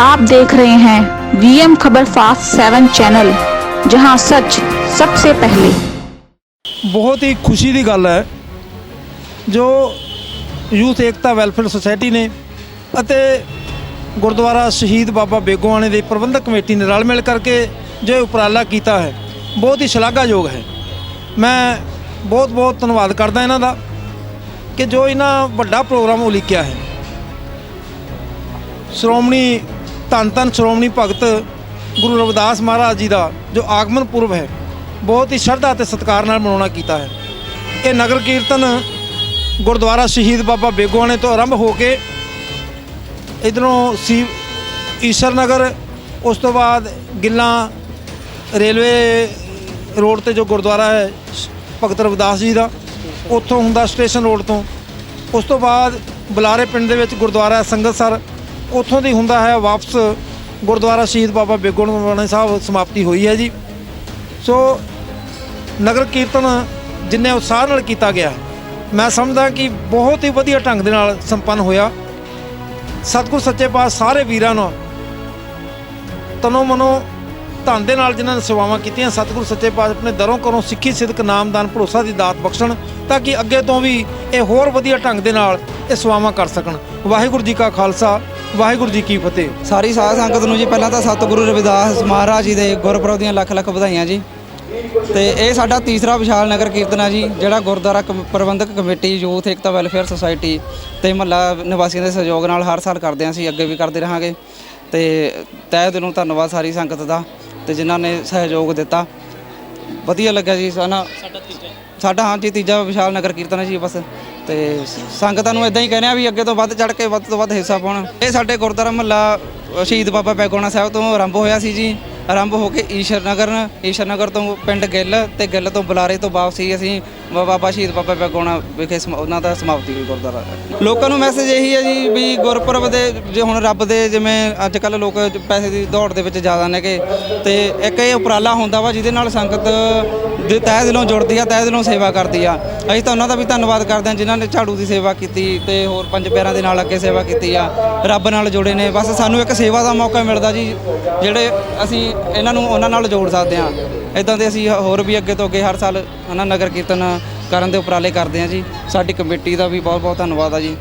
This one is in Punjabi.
आप देख रहे हैं वीएम खबर फास्ट सेवन चैनल जहां सच सबसे पहले ਬਹੁਤ ਹੀ ਖੁਸ਼ੀ ਦੀ ਗੱਲ ਹੈ ਜੋ ਯੂਥ ਏਕਤਾ ਵੈਲਫੇਅਰ ਸੁਸਾਇਟੀ ਨੇ ਅਤੇ ਗੁਰਦੁਆਰਾ ਸ਼ਹੀਦ ਬਾਬਾ ਬੇਗੋਆਣੇ ਦੀ ਪ੍ਰਬੰਧਕ ਕਮੇਟੀ ਨੇ ਰਲ ਮਿਲ ਕਰਕੇ ਜੋ ਇਹ ਉਪਰਾਲਾ ਕੀਤਾ ਹੈ ਬਹੁਤ ਹੀ ਸ਼ਲਾਘਾਯੋਗ ਹੈ ਮੈਂ ਬਹੁਤ ਬਹੁਤ ਧੰਨਵਾਦ ਕਰਦਾ ਇਹਨਾਂ ਦਾ ਕਿ ਜੋ ਇਹਨਾਂ ਵੱਡਾ ਪ੍ਰੋਗਰਾਮ ਉਲੀਕਿਆ ਹੈ ਸ਼੍ਰੋਮਣੀ ਧੰਨ ਧੰਨ ਸ਼੍ਰੋਮਣੀ ਭਗਤ ਗੁਰੂ ਰਵਿਦਾਸ ਮਹਾਰਾਜ ਜੀ ਦਾ, ਜੋ ਆਗਮਨ ਪੁਰਬ ਹੈ, ਬਹੁਤ ਹੀ ਸ਼ਰਧਾ ਅਤੇ ਸਤਿਕਾਰ ਨਾਲ ਮਨਾਉਣਾ ਕੀਤਾ ਹੈ। ਇਹ ਨਗਰ ਕੀਰਤਨ ਗੁਰਦੁਆਰਾ ਸ਼ਹੀਦ ਬਾਬਾ ਬੇਗੋਆਣੇ ਤੋਂ ਆਰੰਭ ਹੋ ਕੇ ਇਧਰੋਂ ਸੀ ਈਸ਼ਰ ਨਗਰ, ਉਸ ਤੋਂ ਬਾਅਦ ਗਿੱਲਾਂ ਰੇਲਵੇ ਰੋਡ ਤੇ ਜੋ ਗੁਰਦੁਆਰਾ ਹੈ, ਭਗਤ ਰਵਿਦਾਸ ਜੀ ਦਾ, ਉੱਥੋਂ ਹੁੰਦਾ ਸਟੇਸ਼ਨ ਰੋਡ ਤੋਂ। ਉਸ ਤੋਂ ਬਾਅਦ ਬੁਲਾਰੇ ਪਿੰਡ ਦੇ ਵਿੱਚ ਗੁਰਦੁਆਰਾ ਹੈ ਸੰਗਤਸਰ। ਉੱਥੋਂ ਦੀ ਹੁੰਦਾ ਹੈ, ਵਾਪਸ ਗੁਰਦੁਆਰਾ ਸ਼ਹੀਦ ਬਾਬਾ ਬੇਗੁਣ ਬੇਗੋਆਣੇ ਸਾਹਿਬ ਸਮਾਪਤੀ ਹੋਈ ਹੈ ਜੀ। ਸੋ ਨਗਰ ਕੀਰਤਨ ਜਿੰਨੇ ਉਤਸ਼ਾਹ ਨਾਲ ਕੀਤਾ ਗਿਆ, ਮੈਂ ਸਮਝਦਾ ਕਿ ਬਹੁਤ ਹੀ ਵਧੀਆ ਢੰਗ ਦੇ ਨਾਲ ਸੰਪੰਨ ਹੋਇਆ। ਸਤਿਗੁਰ ਸੱਚੇ ਪਾਤਸ਼ਾਹ ਸਾਰੇ ਵੀਰਾਂ ਨੂੰ ਤਨੋ ਮਨੋ ਧਨ ਦੇ ਨਾਲ ਜਿਨ੍ਹਾਂ ਨੇ ਸੇਵਾਵਾਂ ਕੀਤੀਆਂ, ਸਤਿਗੁਰੂ ਸੱਚੇ ਪਾਤਸ਼ਾਹ ਆਪਣੇ ਦਰੋਂ ਕਰੋਂ ਸਿੱਖੀ ਸਿਦਕ ਨਾਮਦਾਨ ਭਰੋਸਾ ਦੀ ਦਾਤ ਬਖਸ਼ਣ ਤਾਂ ਕਿ ਅੱਗੇ ਤੋਂ ਵੀ ਇਹ ਹੋਰ ਵਧੀਆ ਢੰਗ ਦੇ ਨਾਲ ਇਹ ਸੇਵਾਵਾਂ ਕਰ ਸਕਣ। ਵਾਹਿਗੁਰੂ ਜੀ ਕਾ ਖਾਲਸਾ। ਵਾਹਿਗੁਰੂ ਜੀ ਕੀ ਫਤਿਹ। ਸਾਰੀ ਸਾਧ ਸੰਗਤ ਨੂੰ ਜੀ, ਪਹਿਲਾਂ ਤਾਂ ਸਤਿਗੁਰੂ ਰਵਿਦਾਸ ਮਹਾਰਾਜ ਜੀ ਦੇ ਗੁਰਪੁਰਬ ਦੀਆਂ ਲੱਖ ਲੱਖ ਵਧਾਈਆਂ ਜੀ। ਤੇ ਇਹ ਸਾਡਾ ਤੀਸਰਾ ਵਿਸ਼ਾਲ ਨਗਰ ਕੀਰਤਨ ਆ ਜੀ, ਜਿਹੜਾ ਗੁਰਦੁਆਰਾ ਕਮ- ਪ੍ਰਬੰਧਕ committee, youth Ekta welfare society ਤੇ ਮਹੱਲਾ ਨਿਵਾਸੀਆਂ ਦੇ ਸਹਿਯੋਗ ਨਾਲ ਹਰ ਸਾਲ ਕਰਦੇ ਹਾਂ ਅਸੀਂ, ਅੱਗੇ ਵੀ ਕਰਦੇ ਰਹਾਂਗੇ। ਤੇ ਤਹਿ ਦਿਲੋਂ ਧੰਨਵਾਦ ਸਾਰੀ ਸੰਗਤ ਦਾ ਤੇ ਜਿਨ੍ਹਾਂ ਨੇ ਸਹਿਯੋਗ ਦਿੱਤਾ। ਵਧੀਆ ਲੱਗਾ ਜੀ ਸਾਡਾ ਸਾਡਾ ਹਾਂ ਜੀ, ਤੀਜਾ ਵਿਸ਼ਾਲ ਨਗਰ ਕੀਰਤਨ ਹੈ ਜੀ ਬਸ। ਤੇ ਸੰਗਤਾਂ ਨੂੰ ਇਦਾਂ ਹੀ ਕਹਿੰਦੇ ਆ ਵੀ ਅੱਗੇ ਤੋਂ ਵੱਧ ਚੜ ਕੇ ਵੱਧ ਤੋਂ ਵੱਧ ਹਿੱਸਾ ਪਾਉਣ। ਇਹ ਸਾਡੇ ਗੁਰਦੁਆਰਾ ਮਹੱਲਾ ਸ਼ਹੀਦ ਬਾਬਾ ਪੈਗੋਣਾ ਸਾਹਿਬ ਤੋਂ ਆਰੰਭ ਹੋਇਆ ਸੀ ਜੀ। ਆਰੰਭ ਹੋ ਕੇ ਈਸ਼ਰ ਨਗਰ ਈਸ਼ਰ ਨਗਰ ਤੋਂ ਪਿੰਡ ਗਿੱਲ ਤੇ ਗਿੱਲ ਤੋਂ ਬੁਲਾਰੇ ਤੋਂ ਵਾਪਸੀ ਅਸੀਂ ਬਾਬਾ ਸ਼ਹੀਦ ਬਾਬਾ ਪੈਗੋਣਾ ਵਿਖੇ ਸਮਾ- ਉਹਨਾਂ ਦਾ ਸਮਾਪਤੀ ਹੋਈ ਗੁਰਦੁਆਰਾ। ਲੋਕਾਂ ਨੂੰ ਮੈਸੇਜ ਇਹੀ ਹੈ ਜੀ ਵੀ ਗੁਰਪੁਰਬ ਦੇ ਜੇ ਹੁਣ ਰੱਬ ਦੇ ਜਿਵੇਂ ਅੱਜ ਕੱਲ ਲੋਕ ਪੈਸੇ ਦੀ ਦੌੜ ਦੇ ਵਿੱਚ ਜ਼ਿਆਦਾ ਨੇਗੇ ਤੇ ਇੱਕ ਇਹ ਉਪਰਾਲਾ ਹੁੰਦਾ ਵਾ ਜਿਹਦੇ ਨਾਲ ਸੰਗਤ ਦੇ ਤਹਿ ਦਿਲੋਂ ਜੁੜਦੀ ਆ, ਤਹਿ ਦਿਲੋਂ ਸੇਵਾ ਕਰਦੀ ਆ। ਅਸੀਂ ਤਾਂ ਉਹਨਾਂ ਦਾ ਵੀ ਧੰਨਵਾਦ ਕਰਦੇ ਹਾਂ ਜਿਨ੍ਹਾਂ ਨੇ ਝਾੜੂ ਦੀ ਸੇਵਾ ਕੀਤੀ ਤੇ ਹੋਰ ਪੰਜ ਪਿਆਰਾਂ ਦੇ ਨਾਲ ਅੱਗੇ ਸੇਵਾ ਕੀਤੀ ਆ, ਰੱਬ ਨਾਲ ਜੁੜੇ ਨੇ। ਬਸ ਸਾਨੂੰ ਇੱਕ ਸੇਵਾ ਦਾ ਮੌਕਾ ਮਿਲਦਾ ਜੀ, ਜਿਹੜੇ ਅਸੀਂ ਇਹਨਾਂ ਨੂੰ, ਉਹਨਾਂ ਨਾਲ ਜੋੜ ਸਕਦੇ ਹਾਂ। ਇਦਾਂ ਦੇ ਅਸੀਂ ਹੋਰ ਵੀ ਅੱਗੇ ਤੋਂ ਅੱਗੇ ਹਰ ਸਾਲ ਹਨਾ ਨਗਰ ਕੀਰਤਨ ਕਰਨ ਦੇ ਉਪਰਾਲੇ ਕਰਦੇ ਆ ਜੀ। ਸਾਡੀ ਕਮੇਟੀ ਦਾ ਵੀ ਬਹੁਤ ਬਹੁਤ ਧੰਨਵਾਦ ਆ ਜੀ।